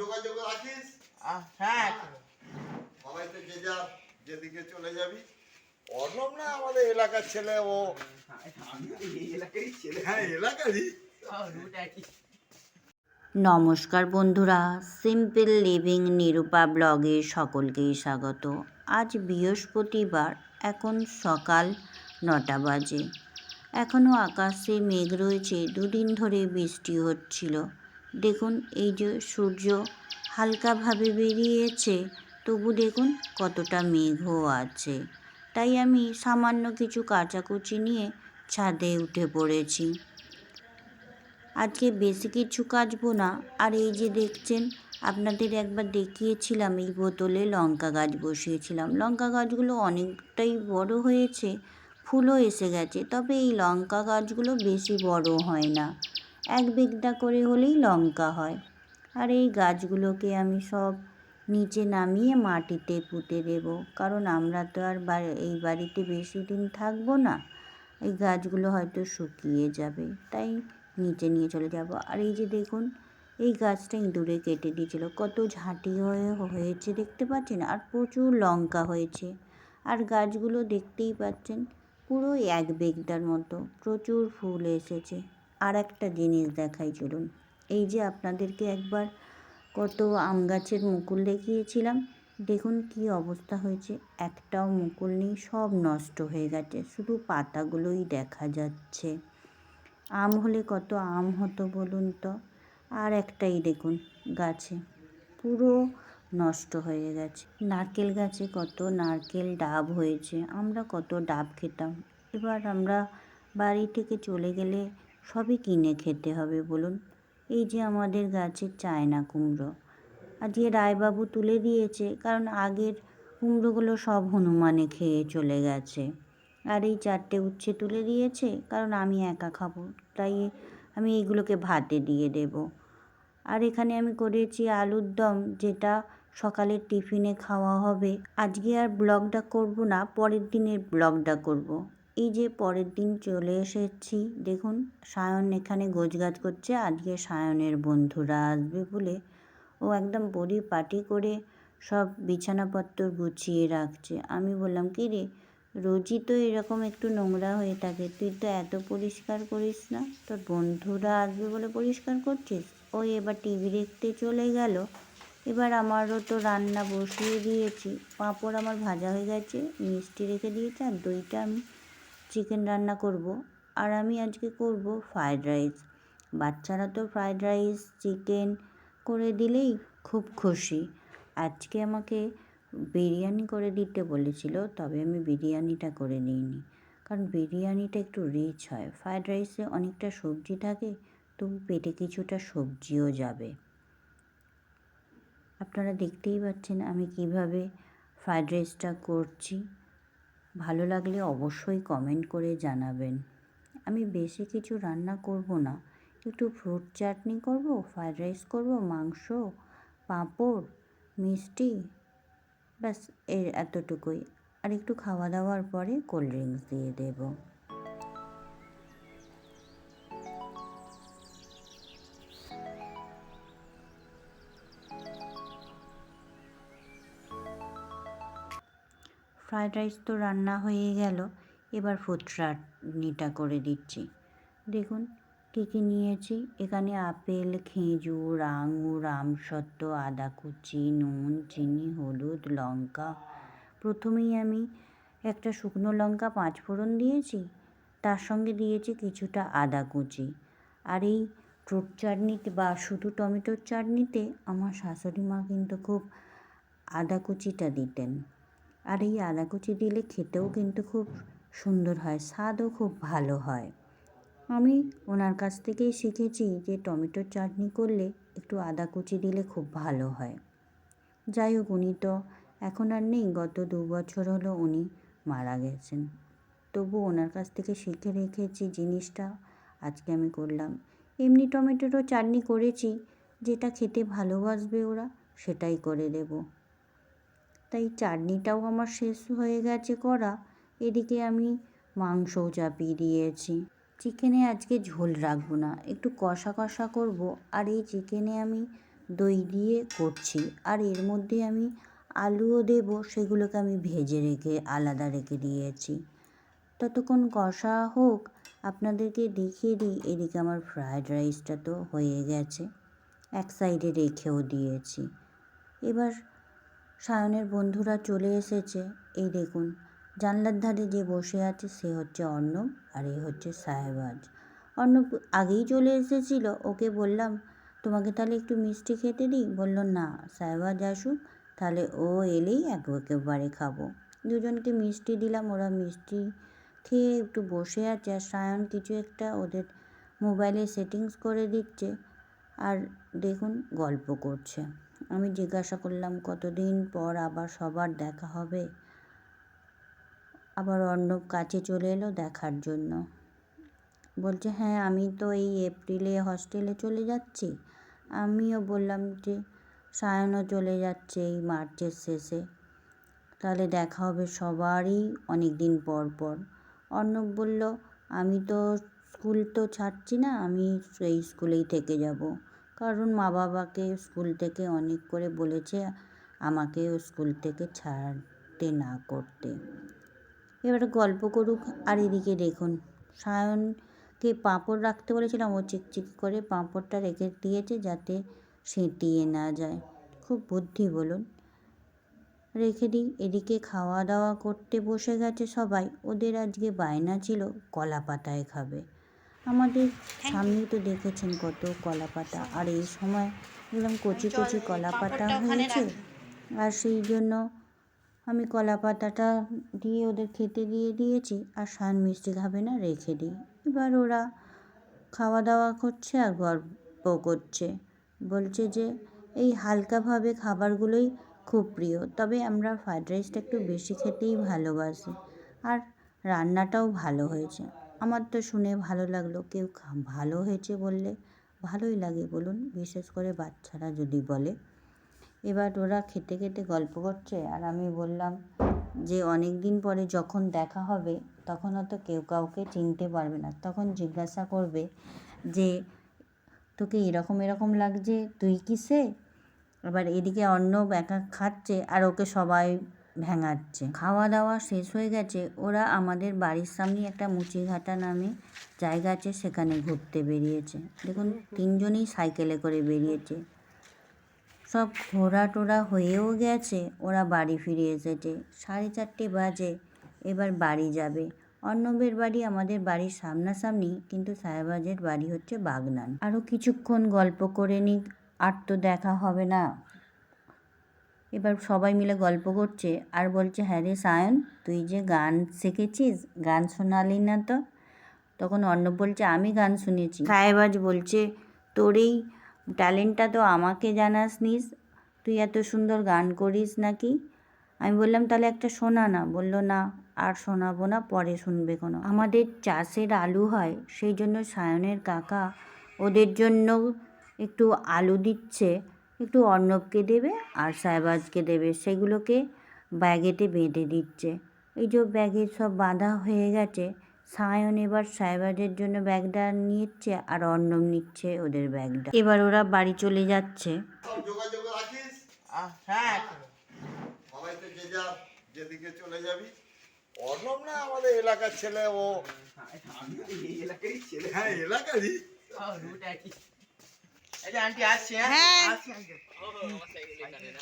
যোগাযোগ রাখিস? হ্যাঁ। সবাই তো যে যা যেদিকে চলে যাবি। অর্ণব না আমাদের এলাকার ছেলে ও হ্যাঁ এলাকারই। নমস্কার বন্ধুরা সিম্পল লিভিং নিরূপা ব্লগে সকলকেই স্বাগত। আজ বৃহস্পতিবার এখন সকাল নটা বাজে। এখনও আকাশে মেঘ রয়েছে দুদিন ধরে বৃষ্টি হচ্ছিল। দেখুন, এই যে সূর্য হালকাভাবে বেরিয়েছে, তবু দেখুন কতটা মেঘও আছে। তাই আমি সামান্য কিছু কাচাকুচি নিয়ে ছাদে উঠে পড়েছি। আজকে বেশি কিছু কাচবো না। আর এই যে দেখছেন, আপনাদের একবার দেখিয়েছিলাম, এই বোতলে লঙ্কা গাছ বসিয়েছিলাম। লঙ্কা গাছগুলো অনেকটাই বড় হয়েছে, ফুলও এসে গেছে, তবে এই লঙ্কা গাছগুলো বেশি বড় হয় না। এক বিঘটা করে হলেই লঙ্কা হয়। আর এই গাছগুলোকে আমি সব নিচে নামিয়ে মাটিতে পুঁতে দেবো। কারণ আমরা তো আর এই বাড়িতে বেশি দিন থাকব না। এই গাছগুলো হয়তো শুকিয়ে যাবে। তাই নিচে নিয়ে চলে যাব। আর এই যে দেখুন, এই গাছটা ইঁদুরে কেটে দিয়েছিল। কত ঝাঁটি হয়ে, হয়েছে দেখতে পাচ্ছেন? আর প্রচুর লঙ্কা হয়েছে। আর গাছগুলো দেখতেই পাচ্ছেন পুরো এক বেগটার মতো। প্রচুর ফুল এসেছে। আর একটা জিনিস দেখাই, চলুন। এই যে আপনাদেরকে একবার কত আম গাছের মুকুল দেখিয়েছিলাম, দেখুন কি অবস্থা হয়েছে। একটাও মুকুল নেই, সব নষ্ট হয়ে গেছে, শুধু পাতাগুলোই দেখা যাচ্ছে। আম হলে কত আম হতো বলুন তো? আর একটাই দেখুন, গাছে পুরো নষ্ট হয়ে গেছে। নারকেল গাছে কত নারকেল ডাব হয়েছে, আমরা কত ডাব খেতাম। এবার আমরা বাড়ি থেকে চলে গেলে সবই কিনে খেতে হবে বলুন। এই যে আমাদের গাছের চায়না কুমড়ো। আজকে রায়বাবু তুলে দিয়েছে, কারণ আগের কুমড়োগুলো সব হনুমানে খেয়ে চলে গেছে। আর এই চারটে উচ্ছে তুলে দিয়েছে, কারণ আমি একা খাব, তাই আমি এইগুলোকে ভাতে দিয়ে দেব। আর এখানে আমি করেছি আলুর দম, যেটা সকালের টিফিনে খাওয়া হবে। আজকে আর ব্লগটা করব না, পরের দিনের ব্লগটা করব। এই যে পরের দিন চলে এসেছি। দেখুন, সায়ন এখানে গোছগাছ করছে। আজকে সায়নের বন্ধুরা আসবে বলে ও একদম পরিপাটি করে সব বিছানাপত্র গুছিয়ে রাখছে। আমি বললাম, কি রে, রোজই তো এরকম একটু নোংরা হয়ে থাকে। তুই তো এত পরিষ্কার করিস না। তোর বন্ধুরা আসবে বলে পরিষ্কার করছিস? ওই এবার টিভি দেখতে চলে গেল। এবার আমারও তো রান্না বসিয়ে দিয়েছি। পাঁপড় আমার ভাজা হয়ে গেছে। মিষ্টি রেখে দিয়েছে আর দইটা আমি চিকেন রান্না করব। আর আমি আজকে করব ফ্রায়েড রাইস বাচ্চারা তো ফ্রায়েড রাইস চিকেন করে দিলেই খুব খুশি। আজকে আমাকে বিরিয়ানি করে দিতে বলেছিল, তবে আমি বিরিয়ানিটা করে নিইনি। কারণ বিরিয়ানিটা একটু রিচ হয়। ফ্রায়েড রাইসে অনেকটা সবজি থাকে তবু পেটে কিছুটা সবজিও যাবে। আপনারা দেখতেই পাচ্ছেন আমি কীভাবে ফ্রায়েড রাইসটা করছি। ভালো লাগলে অবশ্যই কমেন্ট করে জানাবেন। আমি বেশি কিছু রান্না করব না। একটু ফ্রুট চাটনি করব ফ্রায়েড রাইস করব, মাংস, পাঁপড়, মিষ্টি, ব্যাস, এর এতটুকুই। আর একটু খাওয়া দাওয়ার পরে কোল্ড ড্রিঙ্কস দিয়ে দেব। ফ্রায়েড রাইস তো রান্না হয়ে গেল। এবার ফুড করে দিচ্ছি। দেখুন, কী কী নিয়েছি? এখানে আপেল, খেজুর, আঙুর, আমসত্ত্ব আদা কুচি নুন, চিনি, হলুদ, লঙ্কা। প্রথমেই আমি একটা শুকনো লঙ্কা পাঁচ ফোড়ন দিয়েছি। তার সঙ্গে দিয়েছি কিছুটা আদা কুচি আর এই ফ্রুট চাটনিতে বা শুধু টমেটোর চাটনিতে আমার শাশুড়ি মা কিন্তু খুব আদা কুচিটা দিতেন। আর এই আদা কুচি দিলে খেতেও কিন্তু খুব সুন্দর হয়, স্বাদও খুব ভালো হয়। আমি ওনার কাছ থেকেই শিখেছি যে টমেটোর চাটনি করলে একটু আদা কুচি দিলে খুব ভালো হয়। যাই হোক, উনি তো এখন আর নেই, গত দু বছর হলো উনি মারা গেছেন। তবু ওনার কাছ থেকে শিখে রেখেছি জিনিসটা, আজকে আমি করলাম। এমনি টমেটোরও চাটনি করেছি, যেটা খেতে ভালোবাসবে ওরা, সেটাই করে দেবো। তাই চাটনিটাও আমার শেষ হয়ে গেছে করা। এদিকে আমি মাংসও চাপিয়ে দিয়েছি। চিকেনে আজকে ঝোল রাখব না, একটু কষা কষা করব। আর এই চিকেনে আমি দই দিয়ে করছি। আর এর মধ্যে আমি আলুও দেবো, সেগুলোকে আমি ভেজে রেখে আলাদা রেখে দিয়েছি। ততক্ষণ কষা হোক, আপনাদেরকে দেখিয়ে দিই, এদিকে আমার ফ্রায়েড রাইসটা তো হয়ে গেছে। এক সাইডে রেখেও দিয়েছি। এবার সায়নের বন্ধুরা চলে এসেছে। এই দেখুন, জানলার ধারে যে বসে আছে সে হচ্ছে অর্ণব আর এ হচ্ছে সাহেবাজ অর্ণব আগেই চলে এসেছিল। ওকে বললাম, তোমাকে তাহলে একটু মিষ্টি খেতে দিই? বলল, না সাহেবাজ আসুক, তাহলে ও এলেই এক একেবারে খাব। দুজনকে মিষ্টি দিলাম, ওরা মিষ্টি খেয়ে একটু বসে আছে। আর সায়ন কিছু একটা ওদের মোবাইলে সেটিংস করে দিচ্ছে আর দেখুন গল্প করছে। আমি জিজ্ঞাসা করলাম, কতদিন পর আবার সবার দেখা হবে? আবার অর্ণব কাছে চলে এলো দেখার জন্য। বলছে হ্যাঁ আমি তো এই এপ্রিলে হস্টেলে চলে যাচ্ছি। আমিও বললাম যে, সায়নও চলে যাচ্ছে এই মার্চের শেষে। তাহলে দেখা হবে সবারই অনেক দিন পর পর। অর্ণব বলল, আমি তো স্কুল তো ছাড়ছি না, আমি সেই স্কুলেই থেকে যাব। কারণ মা বাবাকে স্কুল থেকে অনেক করে বলেছে, আমাকে স্কুল থেকে ছাড়তে না করতে। এবার গল্প করুক আর এদিকে দেখুন। সায়নকে পাঁপড় রাখতে বলেছিলাম, ও চিকচিক করে পাঁপড়টা রেখে দিয়েছে যাতে সেঁটিয়ে না যায়। খুব বুদ্ধি বলুন। রেখে দিই, এদিকে খাওয়া দাওয়া করতে বসে গেছে সবাই। ওদের আজকে বায়না ছিল কলা পাতায় খাবে। আমাদের সামনেই তো দেখেছেন কত কলা পাতা আর এই সময় একদম কচি কচি কলা পাতা হয়েছে। আর সেই জন্য আমি কলা পাতাটা দিয়ে ওদের খেতে দিয়ে দিয়েছি। আর সান মিষ্টি খাবে না রেখে দিই। এবার ওরা খাওয়া দাওয়া করছে আর গল্প করছে। বলছে যে এই হালকাভাবে খাবারগুলোই খুব প্রিয় তবে আমরা ফ্রায়েড রাইসটা একটু বেশি খেতেই ভালোবাসি। আর রান্নাটাও ভালো হয়েছে। আমার তো শুনে ভালো লাগল। কেউ ভালো হয়েছে বললে ভালোই লাগে বলুন, বিশেষ করে বাচ্চারা যদি বলে। এবার ওরা খেতে খেতে গল্প করছে আর আমি বললাম যে অনেক দিন পরে যখন দেখা হবে তখন হয়তো কেউ কাউকে চিনতে পারবে না। তখন জিজ্ঞাসা করবে যে তোকে এরকম এরকম লাগছে, তুই কি সে এবার এদিকে অর্ণব একা খাচ্ছে আর ওকে সবাই ভেঙাচ্ছে। খাওয়া দাওয়া শেষ হয়ে গেছে, ওরা আমাদের বাড়ির সামনে একটা মুচিঘাটা নামে জায়গা আছে, সেখানে ঘুরতে বেরিয়েছে। দেখুন, তিনজনই সাইকেলে করে বেরিয়েছে। সব ঘোরা টোরা হয়েও গেছে, ওরা বাড়ি ফিরে এসেছে। সাড়ে চারটে বাজে, এবার বাড়ি যাবে। অর্ণবের বাড়ি আমাদের বাড়ির সামনাসামনি, কিন্তু সাহেবাজের বাড়ি হচ্ছে বাগনান। আরও কিছুক্ষণ গল্প করে নিক, আর তো দেখা হবে না। এবার সবাই মিলে গল্প করছে আর বলছে হ্যাঁ রে সায়ন, তুই যে গান শিখেছিস, গান শোনালি না তো? তখন অর্ণব বলছে, আমি গান শুনেছি। সাহেবাজ বলছে, তোর এই ট্যালেন্টটা তো আমাকে জানাস নিস তুই এত সুন্দর গান করিস নাকি? আমি বললাম, তাহলে একটা শোনা না। বলল, না, আর শোনাবো না, পরে শুনবে কোনো। আমাদের চাষের আলু হয়, সেই জন্য সায়নের কাকা ওদের জন্য একটু আলু দিচ্ছে। একটু অর্ণবকে দেবে আর সাহেবাজকে দেবে। সেগুলোকে ব্যাগেতে বেঁধে দিচ্ছে। এই যে ব্যাগে সব বাঁধা হয়ে গেছে সায়ন এবার সাহেবাজের জন্য ব্যাগটা নিচ্ছে আর অর্ণব নিচ্ছে ওদের ব্যাগটা। এবার ওরা বাড়ি চলে যাচ্ছে। সব যোগাযোগ রাখিস আহ, হ্যাঁ সবাই তো যে যার যেদিকে চলে যাবি অর্ণব না আমাদের এলাকার ছেলে। ও এলাকারই। ছেলে হ্যাঁ এলাকারই ও, রুট একই। এই যে আন্টি আসছে হ্যাঁ? আসছে আন্টি।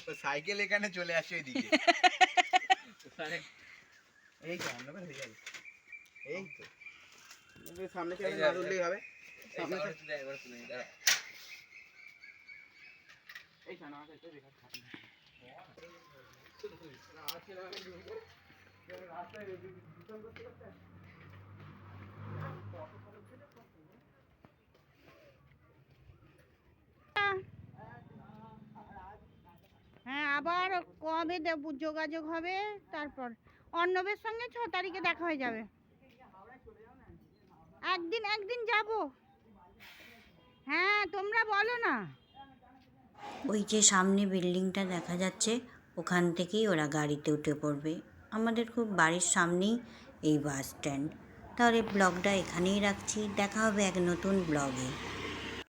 তো সাইকেল এখানে চলে আসে ওইদিকে। এই তো অন্যবার হয়ে যাবে এই তো। এই সামনে থেকে না ধরলেই হবে। সামনে থেকে এই শোনো, আমাকে একটু রেখে থাক না। হ্যাঁ আবার কবে যোগাযোগ হবে? তারপর। অর্ণবের সঙ্গে ছ তারিখে দেখা হয়ে যাবে। একদিন একদিন যাব। হ্যাঁ তোমরা বলো না। ওই যে সামনে বিল্ডিংটা দেখা যাচ্ছে, ওখান থেকেই ওরা গাড়িতে উঠে পড়বে। আমাদের খুব বাড়ির সামনেই এই বাস স্ট্যান্ড। তাহলে ব্লগটা এখানেই রাখছি। দেখা হবে এক নতুন ব্লগে।